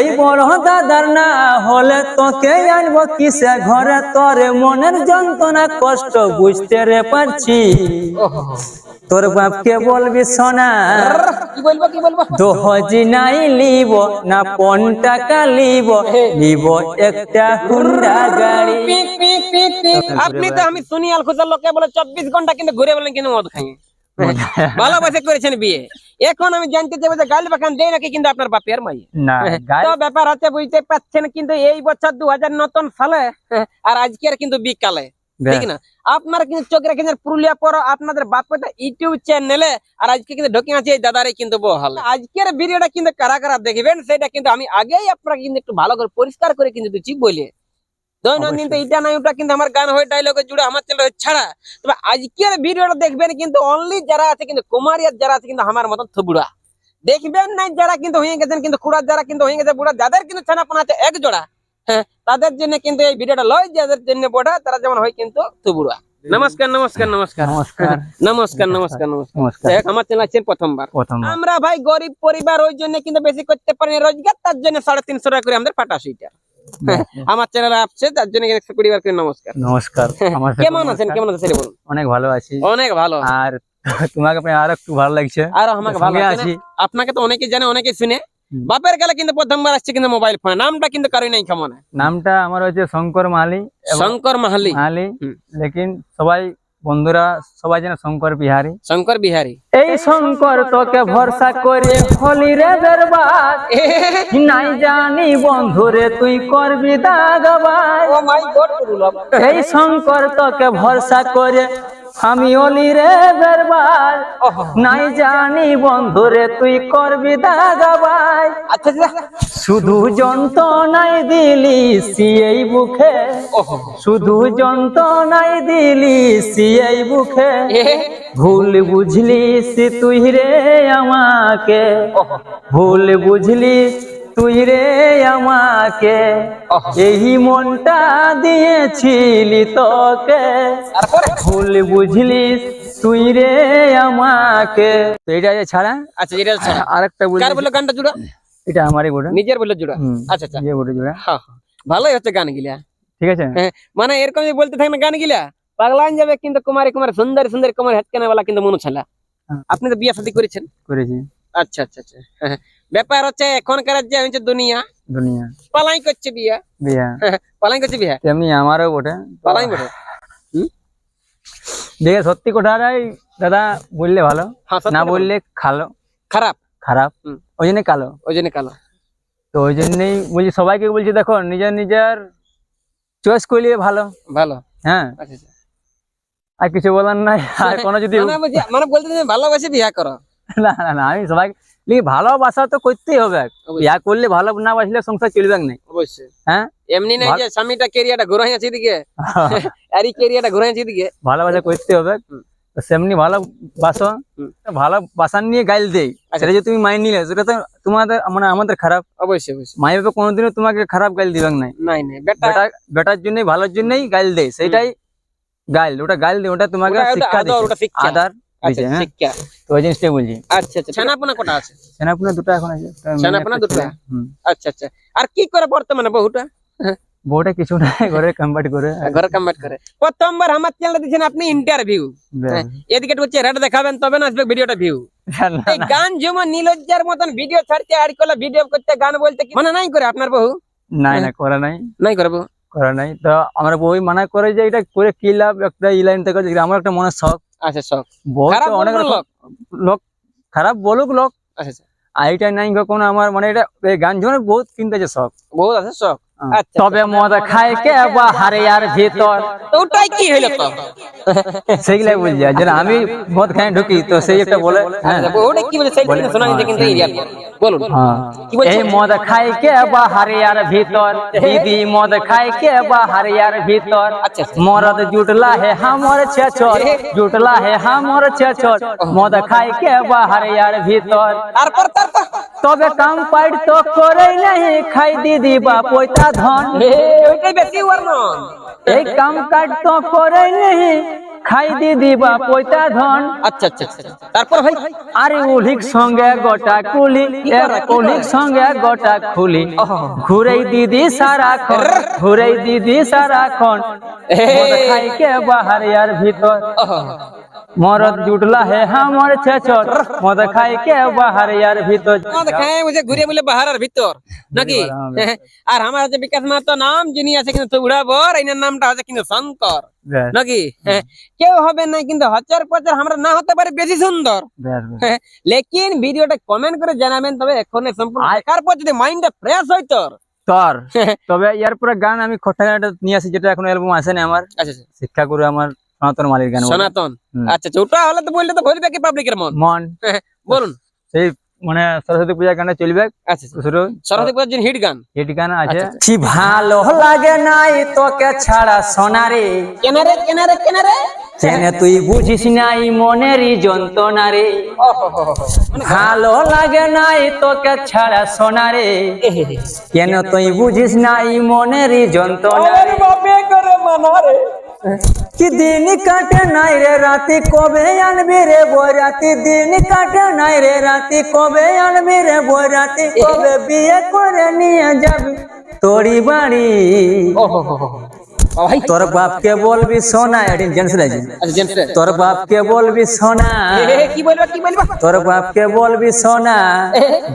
এই বড় দাদার না হলে তোকে আনব কিসে ঘরে? তোরে মনের যন্ত্রণা কষ্ট বুঝতে রে পারছি। তোর বাপকে বলবি সোনা কি বলব কি বলব? দোহজি নাই লিব না পন টাকা লিব লিব একটা হুন্ডা গাড়ি। আপনি তো আমি শুনি আল খুশার লোকে বলে চব্বিশ ঘণ্টা কিন্তু ঘুরে বলেন কিন্তু মদ খাই ভালোবাসে করেছেন বিয়ে। এখন আমি জানতে চাইব যে গাল বাখান দেয় নাকি কিন্তু আপনার বাপের মাই না তো ব্যাপার আছে বুঝতে পারছেন কিন্তু এই বছর দু হাজার নতুন সালে আর আজকের কিন্তু বিকালে ঠিক না? আপনারা কিন্তু চোখ রেখেছেন পুরুলিয়া পর আপনাদের বাপটা ইউটিউব চ্যানেলে আর আজকে কিন্তু ঢোকে আছে এই দাদারে কিন্তু বহাল। আজকের ভিডিওটা কিন্তু কারা কারা দেখবেন সেটা কিন্তু আমি আগেই আপনারা কিন্তু একটু ভালো করে পরিষ্কার করে কিন্তু বলে। দৈনন্দিন তো এটা নাই ওটা কিন্তু আমার গান হয় ডায়লগে জুড়ে আমার চ্যানেল ছাড়া। তবে আজকের ভিডিওটা দেখবেন কিন্তু অনলি যারা আছে কিন্তু কুমারিয়ার যারা আছে কিন্তু আমার মতন থুবুড়া। দেখবেন না যারা কিন্তু হয়ে গেছেন কিন্তু খুড়ার যারা কিন্তু হয়ে গেছে বুড়া যাদের কিন্তু ছানাপোনা আছে এক জোড়া হ্যাঁ তাদের জন্য কিন্তু এই ভিডিওটা লয় যাদের জন্য বডা তারা যেমন হয় কিন্তু থুবুড়া। নমস্কার নমস্কার নমস্কার। নমস্কার। নমস্কার নমস্কার নমস্কার। আমার চ্যানেল আছেন প্রথমবার। আমরা ভাই গরিব পরিবার ওই জন্য কিন্তু বেশি করতে পারি রোজগার তার জন্য সাড়ে তিনশো টাকা করে আমাদের পাঠাশো আমার চ্যানেল আসছে তার জন্য একশো কুড়ি বার করে নমস্কার নমস্কার আমার সাথে কেমন আছেন কেমন আছেন সেটা বলুন। অনেক ভালো আছি। অনেক ভালো। আর তোমাকে আপনি আর একটু ভালো লাগছে। আর আমাকে ভালো সঙ্গে আছে না? আছি। আপনাকে তো অনেকে জানে অনেকে শুনে। হুম। বাপের গেলে কিন্তু প্রথমবার আসছে কিন্তু মোবাইল ফোন নামটা কিন্তু কারোই নাই কেমন নামটা আমার হচ্ছে শঙ্কর মালি এবং শঙ্কর মাহালি। মালি হুম। লেকিন সবাই বন্ধুরা সবাই যেন শঙ্কর বিহারী। শঙ্কর বিহারী। এই শঙ্কর তোকে ভরসা করে হলি রে দরবার। নাই জানি বন্ধু রে তুই করবি দাগবাজ। ও মাই গড গুরুলভ এই শঙ্কর তোকে ভরসা করে আমি অলি রে বেরবাদ নাই জানি বন্ধুরে তুই করবি দাগবাজ আচ্ছা আচ্ছা। শুধু যন্ত্রণাই দিলি সিয়েই বুকে। শুধু যন্ত্রণাই দিলি সিয়েই বুকে। ভুল বুঝলি সে তুই রে আমাকে। ভুল বুঝলি তুই রে আমাকে। এই মনটা দিয়েছিলি তোকে। ভুল বুঝলি তুই রে আমাকে। তো এটা যে ছাড়া? আচ্ছা এটা ছাড়া। আরেকটা বলি কার বলে গানটা জুড়া? এটা আমারই গোটা নিজের বলে জুড়া? আচ্ছা আচ্ছা। ইয়ে গোটা জোড়া। হ্যাঁ হ্যাঁ। ভালোই হচ্ছে গান গিলা ঠিক আছে? মানে এরকম যদি বলতে থাকেন গান গিলা পাগলান যাবে কিন্তু কুমারী কুমার সুন্দর সুন্দর কুমার হেটকানে वाला কিন্তু মনে ছেলা। হ্যাঁ। আপনি তো বিয়ে শাদী করেছেন? করেছি। আচ্ছা আচ্ছা আচ্ছা। হ্যাঁ, ব্যাপার হচ্ছে এখনকার যে হচ্ছে দুনিয়া। দুনিয়া। পালাই করছে বিয়া। বিয়া। পালাই করছে বিয়া? তেমনি আমারও গোটা পালাই বটে? দেখে সত্যি কথাটাই দাদা বললে ভালো। হ্যাঁ, না বললে খালো। খারাপ? খারাপ। ওই জন্য কালো। ওই জন্য কালো। তো ওই জন্যই বলছি সবাইকে বলছি দেখো নিজের নিজের চয়েস করলে ভালো। ভালো। হ্যাঁ। আচ্ছা আচ্ছা। আর কিছু বলার নাই। আর কোনো যদি মানে মানে বলতে ভালোবাসে বিয়া করো। না না না আমি সবাই ভালোবাসা তো করতেই হবে। ইয়া করলে ভালো না বাসলে সংসার চলবে না। অবশ্যই। হ্যাঁ? এমনি নাই যে স্বামীটা কেরিয়াটা ঘুরাই আছে দিকে আর এই কেরিয়াটা ঘুরাই আছে দিকে ভালোবাসা করতে হবে। সেমনি ভালোবাসো। হুম। ভালোবাসার নিয়ে গাইল দেই। আচ্ছা। সেটা যদি তুমি মাইন নিলে সেটা তো তোমাদের মানে আমাদের খারাপ। অবশ্যই অবশ্যই। মাই বাবা কোনোদিনও তোমাকে খারাপ গাইল দিবেন নাই। নাই নাই। বেটা বেটা বেটার জন্যই ভালোর জন্যই গাইল দেয়। সেটাই গাইল ওটা গাইল দেয় ওটা তোমাকে শিক্ষা শিক্ষা। আদার আচ্ছা হ্যাঁ? শিক্ষা। তো ওই জিনিসটাই বলছি। আচ্ছা আচ্ছা ছানাপোনা কটা আছে? সেনাপুনা দুটো এখন আছে। একটা মেয়ে, সেনাপোনা একটা দুটো? আচ্ছা আচ্ছা। আর কি করে বর্তমানে বহুটা বউটা কিছু না ঘরে কমপ্লিট করে। ঘরে কামাট করে। প্রথমবার আমার চ্যানেল দিচ্ছেন আপনি ইন্টারভিউ এদিকে হচ্ছে রেট দেখাবেন তবে না আসবে ভিডিওটা ভিউ গান যেমন নীলজ্জার মতন ভিডিও ছাড়তে আর করলে ভিডিও করতে গান বলতে কি- মনে নাই করে আপনার বহু নাই না করা নাই। নাই করে বহু করা নাই। তো আমার বই মানা করে যে এটা করে কি লাভ? একটা ই লাইন থেকে আমার একটা মনে শখ। আচ্ছা সব খারাপ অনেক লোক। লোক খারাপ বলুক লোক। আচ্ছা আচ্ছা। আর এইটা নাই কখনো আমার মানে এটা এই গান জীবনে বহুত কিনতে আছে শখ বহুত আছে সব। হ্যাঁ। আচ্ছা তবে মজা খায় কে বাহারে আর ভিতর। তো ওটাই কি হইল তো? সেইগুলাই আর যেন আমি মদ খাই ঢুকি তো সেই একটা বলে হ্যাঁ। আচ্ছা, ওটা কি বলে? সেই শোনা কিন্তু বলুন। হ্যাঁ। এই মদ খাই কে বা হারিয়ার ভিতর দিদি মদ খাই কে বা হারিয়ার ভিতর আচ্ছা। মরদ জুটলা হে হামর ছেছর জুটলা হে হামর ছেছর মদ খাই কে বা হারিয়ার ভিতর। তারপর তারপর। তবে কাম পাইড তো করেই নাই খাই দিদি বা পয়তা ধন। এই কাম কাট তো করেই নাই খাই দিদি বা পয়তা ধন। আচ্ছা আচ্ছা আচ্ছা আচ্ছা। তারপর ভাই? আরে উলিক সঙ্গে গোটা কুলি উলিক সঙ্গে গোটা খুলি। ঘুরেই দিদি সারাক্ষণ ঘুরেই দিদি সারা খন খাইকে বাহার আর ভিতর মরদ জুটলা হে হামর ছেচর। মদ খাইকে বাহার আর ভিতর। আমাদের খায় বুঝে ঘুরে বলে বাহারের ভিতর নাকি? আর আমার হচ্ছে বিকাশ মাহাতো নাম যিনি আছে কিন্তু উড়াবর এই নামটা হচ্ছে কিন্তু শঙ্কর নাকি? হ্যাঁ, কেউ হবে না কিন্তু হচার পচার আমরা না হতে পারে বেশি সুন্দর। হ্যাঁ, লেকিন ভিডিওটা কমেন্ট করে জানাবেন তবে এখন সম্পূর্ণ দেখার পর যদি মাইন্ডটা ফ্রেশ হয় তোর। তোর। তবে ইয়ার পরে গান আমি খট্টা নিয়ে আসি যেটা এখন অ্যালবাম আসেনি আমার। আচ্ছা আচ্ছা। শিক্ষা গুরু আমার সনাতন মালিক গান সনাতন? আচ্ছা আচ্ছা ওটা হলে তো বললে তো ভরবে কি পাবলিকের মন? মন। বলুন। সেই মানে সরস্বতী পূজা গানটা চলবে। আচ্ছা আচ্ছা। শুরু। সরস্বতী পূজার জন্য হিট গান। হিট গান আছে। আচ্ছা, কি ভালো লাগে নাই তোকে ছাড়া সোনারে। কেনারে কেনারে কেনারে? কেন তুই বুঝিস নাই মনেরই যন্ত্রণা রে ভালো লাগে নাই তোকে ছাড়া সোনারে। কেন তুই বুঝিস নাই মনেরই যন্ত্রণা রে? কি দিন কাটে নাই রে রাতি কবে আনবি রে বই রাতি দিন কাটে নাই রে রাতি কবে আনবি রে বই রাতি কবে বিয়ে করে নিয়ে যাবি তোরি বাড়ি তোর বাপকে বলবি সোনা এদিন জেন্টস লাগছে আচ্ছা তোর বাপকে বলবি সোনা। কি বলবা কি বলবা? তোর বাপকে বলবি সোনা।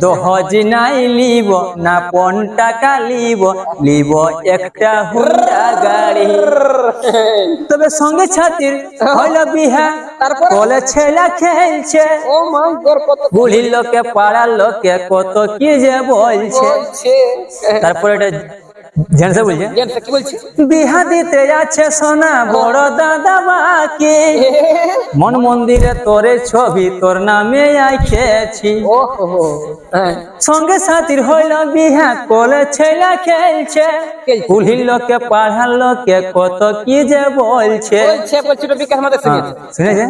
দহজ নাই লিব না পন টাকা লিব লিব একটা হুন্ডা গাড়ি। তবে সঙ্গে ছাতির হইল বিহা তারপর? বলে ছেলা খেলছে। ও মাই গড কত বুড়ির লোকে পাড়ার লোকে কত কি যে বলছে। তারপরে এটা জেন্টসে বলছে? জেন্টস কি বলছে? বিহা দিতে যাচ্ছে সোনা বড় দাদা বাকি। মন মন্দিরে তোরে ছবি তোর নামে সঙ্গে সাথীর হইল বিহা কোলে ছেলা খেলছে। খেলছে। লোকে পাড়ার লোকে কত কি যে বলছে। শুনেছে?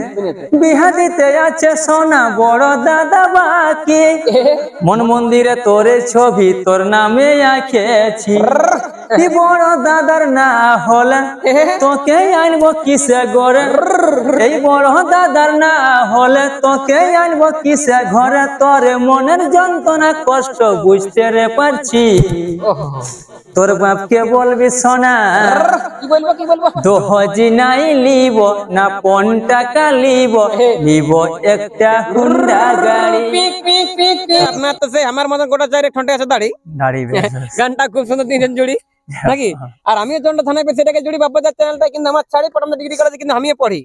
বিহা দিতে যাচ্ছে সোনা বড় দাদা বাকি। মন মন্দিরে তোরে ছবি তোর নামে আঁকেছি কি বড় দাদার না হলে তোকে আনব কিসে গড়ে এই বড় দাদার না হলে তোকে আনব কিসে ঘরে? তোরে মনের যন্ত্রণা কষ্ট বুঝতে রে পারছি। তোর বাপকে বলবি সোনা কি বলব কি বলব? দহজি নাই লিব না পন টাকা লিব লিব একটা হুন্ডা গাড়ি। পিক পিক পিক পিক আপনার তো সেই আমার মতন গোটা চারে ঠন্ডে আছে দাড়ি। দাঁড়িয়ে গানটা খুব সুন্দর তিনজন জুড়ি। নাকি? আর আমিও জন্ড থানায় পেয়ে সেটাকে জুড়ি বাপ্পা চ্যানেলটা কিন্তু আমার ছাড়ি পড়ানো ডিগ্রি করেছে কিন্তু আমিও পড়ি।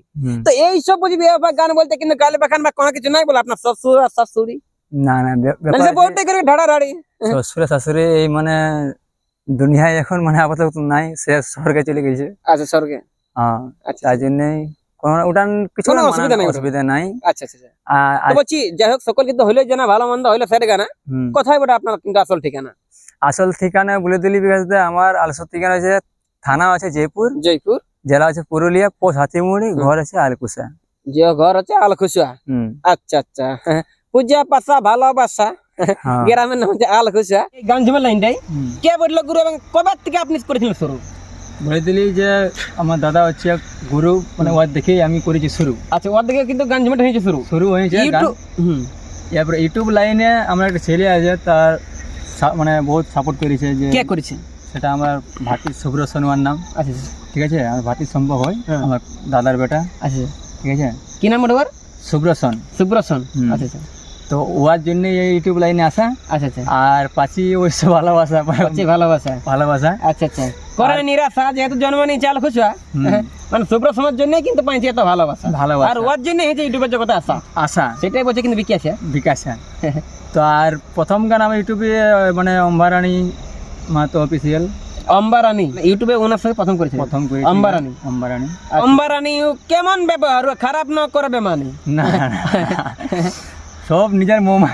তো এই সব বুঝি বিয়ে গান বলতে কিন্তু গালে বাখান বা কোনো কিছু নাই বলে আপনার শ্বশুর আর শাশুড়ি? না না বে- মানে ব্যাপার সে বউটাই করে ঢাড়া ঢাড়ি। শ্বশুরে শাশুড়ি এই মানে দুনিয়ায় এখন মানে আপাতত নাই সে স্বর্গে চলে গেছে। আচ্ছা স্বর্গে? হ্যাঁ আচ্ছা। জন্যই কিছু মানে অসুবিধা নেই অসুবিধা নাই। আচ্ছা আচ্ছা আচ্ছা। বলছি যাই হোক সকল কিন্তু হইলে জানা ভালো মন্দ হইলে কোথায় বটে আপনার কিন্তু আসল ঠিকানা। আসল ঠিকানা বলে দিলি বিকাশ দা, আমার আসল ঠিকানা আছে থানা আছে জয়পুর জয়পুর। জেলা আছে পুরুলিয়া পোস্ট হাতিমুড়ি ঘর আছে আলকুসা যে ঘর আছে আলখুসুয়া আচ্ছা আচ্ছা। পূজা পাশা ভালোবাসা। হ্যাঁ। গ্রামের নাম হচ্ছে আলখুসুয়া গান ঝুমের লাইনটাই কে বলল গুরু এবং কবে থেকে আপনি করেছিলেন শুরু? বলে দিলি যে আমার দাদা হচ্ছে গুরু মানে ওর দেখেই আমি করেছি শুরু। আচ্ছা ওর দিকে কিন্তু গান হয়েছে শুরু। শুরু হয়েছে গান। ইউটিউব লাইনে আমার একটা ছেলে আছে তার মানে বহুত সাপোর্ট করেছে যে কে করেছে? সেটা আমার ভাতির শুভ্র সোনোয়ার নাম। আছে ঠিক আছে? আমার ভাতি সম্ভব হয় হ্যাঁ। আমার দাদার বেটা। আছে ঠিক আছে? কি নাম শুভ্রসন সুব্রসন হুম। আচ্ছা আচ্ছা। তো ওর জন্য এই ইউটিউব লাইনে আসা। আচ্ছা আচ্ছা। আর পাচি ওইসব ভালোবাসা। হচ্ছে ভালোবাসা। ভালোবাসা। আচ্ছা আচ্ছা। করে নিরাশা যেহেতু জন্ম নিয়েছে আলখুসুয়া হুম। মানে সুব্রসনের জন্য কিন্তু পাইছে এত ভালোবাসা। ভালোবাসা। আর ওর জন্য হয়েছে ইউটিউবের জগতে আসা আশা সেটাই বলছে কিন্তু বিকি আছে বিকাশা তো আর প্রথম গান আমি ইউটিউবে মানে অম্বারানি মাতো অফিসিয়াল অম্বারানি ইউটিউবে ওনার সঙ্গে প্রথম করেছে। প্রথম করে অম্বারানি। অম্বারানি। অম্বারানি কেমন ব্যবহার খারাপ ন করবে মানে? না। সব নিজের মন-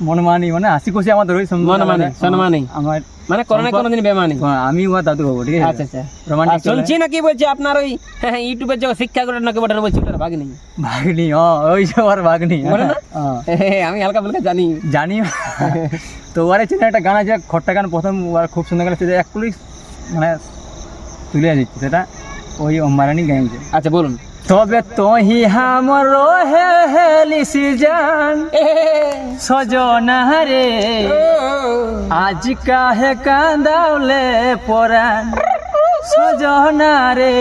মনমানি মানে হাসি খুশি মন মানে সম্মানি আমার মানে করোনা কোনোদিন বেমানি। আমি ওর দাদু বাবু ঠিক আচ্ছা আছে আচ্ছা আর রোমান্টিক শুনছি নাকি বলছে আপনার ওই হ্যাঁ, ইউটিউবের যে শিক্ষা করে নাকি বটে বলছি ওটার ভাগ নেই ভাগ্নি ও ওই ভাগ্নি বলে না? হ্যাঁ। আমি হালকা ফুলকা জানি। জানি। তো ওর চেনে একটা গান আছে খট্টা গান প্রথম ওর খুব সুন্দর গান সেটা একটুই মানে তুলে দিচ্ছে সেটা ওই অম্বারানি গাইছে আচ্ছা বলুন। তবে তোহি হামর হে হেলিসি জান সজনা রে আজ কাহে কান্দাওলে পরাণ। সজনা রে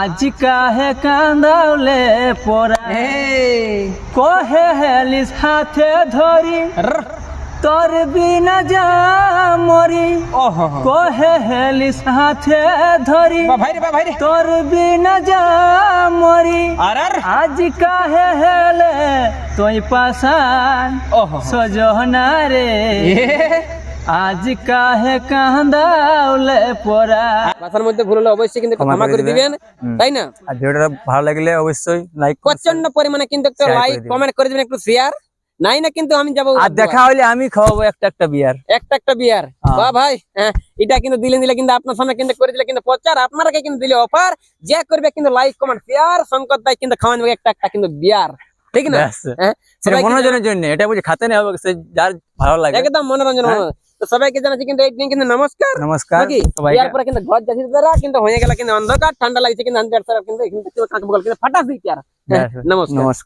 আজ কাহে কান্দাওলে পরাণ। কহে হেলিস হাতে ধরি। তোর বিনা যা মরি। ওহো। কহে হেলিস হাতে ধরি। তোর বিনা যা মরি। আর আর। আজ কাহে হেলে তুই পাশান ওহো। সজনা রে। আজ কাহে কান্দাউলে পরা ভাষার মধ্যে ভুল হলে অবশ্যই কিন্তু ক্ষমা করে দিবেন তাই না? আর ভিডিওটা ভালো লাগলে অবশ্যই লাইক প্রচণ্ড পরিমাণে কিন্তু একটা লাইক কমেন্ট করে দিবেন একটু শেয়ার নাই না কিন্তু আমি যাব আর দেখা হলে আমি খাওয়াবো একটা একটা বিয়ার একটা একটা বিয়ার হ্যাঁ। বা ভাই হ্যাঁ এটা কিন্তু দিলে দিলে কিন্তু আপনার সামনে কিন্তু করে দিলে কিন্তু প্রচার আপনারাকে কিন্তু দিলে অফার যে করবে কিন্তু লাইক কমেন্ট শেয়ার শঙ্কর দাই কিন্তু খাওয়ান একটা একটা কিন্তু বিয়ার ঠিক না? ব্যাস। হ্যাঁ মনোরঞ্জনের জন্য এটা বুঝে খাতে নেই হবে সে যার ভালো লাগে। একদম মনোরঞ্জন। তো সবাইকে জানাচ্ছি কিন্তু এই দিন কিন্তু নমস্কার। নমস্কার ইয়ার পরে কিন্তু ঘর যাচ্ছি তারা কিন্তু হয়ে গেল কিন্তু অন্ধকার ঠান্ডা লাগছে কিন্তু আনতে কিন্তু কিন্তু ফাটাস দিচ্ছে আর। নমস্কার। নমস্কার।